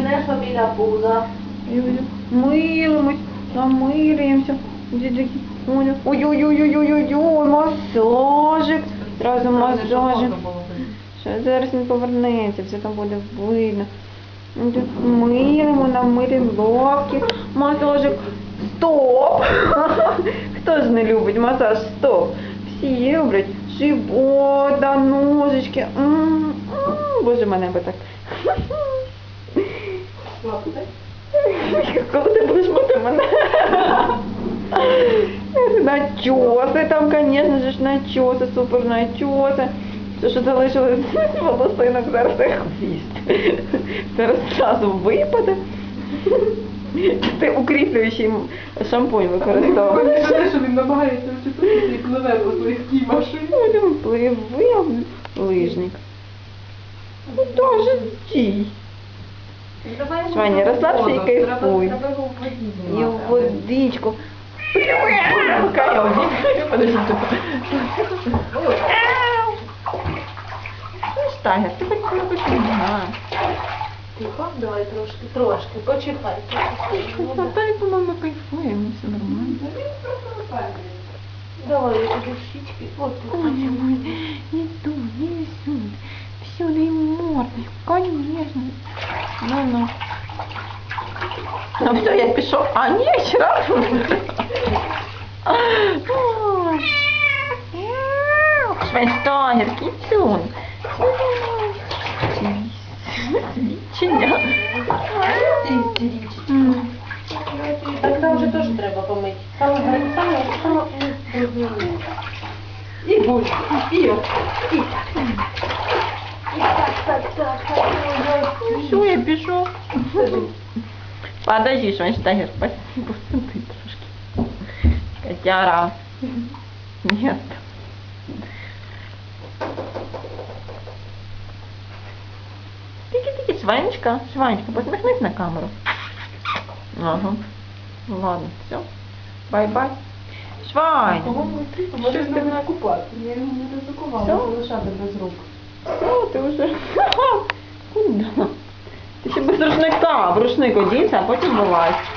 Біля пуза. Юля, Милимось, намилюємося. Ой-ой-ой-ой-ой-ой, масажик. Зразу масажик. Ще зараз він повернеться, все там буде видно. Милимо, намилимо лапки, масажик. Стоп! Хто ж не любить масаж? Стоп! Всі люблять. Живота, ножички. М, м, Боже, мене би так. Коли ти будеш мити мене? Начоси там, звісно ж, начоси, супер начоси. Все, що залишилось волосинок, зараз їх хвіст. Зараз зразу випаде. Ти укріплюючий шампунь використовуєш. Що він намагається вчепитися і пливе по кімаші. Потім пливи, лижник. Ну стій. Шваня, розслабся і кайфуй. І в водичку. Ну, Штагер, ти хоч не починай. Тихо, давай трошки, трошки, почекай. А та й, по-моєму, кайфуємо, все нормально. Давай я тобі щічки. Ой, ой, иду, не сюда. Все, дай морду, конечно. Ну, ну. Все, я пішов. А, ні, ще раз. Ой. Швейстагер, кіцюн. Свідчення. Так там вже теж треба помити. Саме, саме, саме. І будь, і от. І так, так, так, так. ой, Ну ой. все, я пішов. Подожди, Швайнштайгер, спасибо, ты трошки. Котяра. Нет. Тики-тики, Шванечка, Шванечка, посмехнись на камеру. Ага. Ну ладно, все. Бай-бай. Швань. Може з ним купати. Я його не ризикувала залишати без рук. Все, ти вже. Куда? Ти ще без рушника. В рушник одінься, а потім вилазь.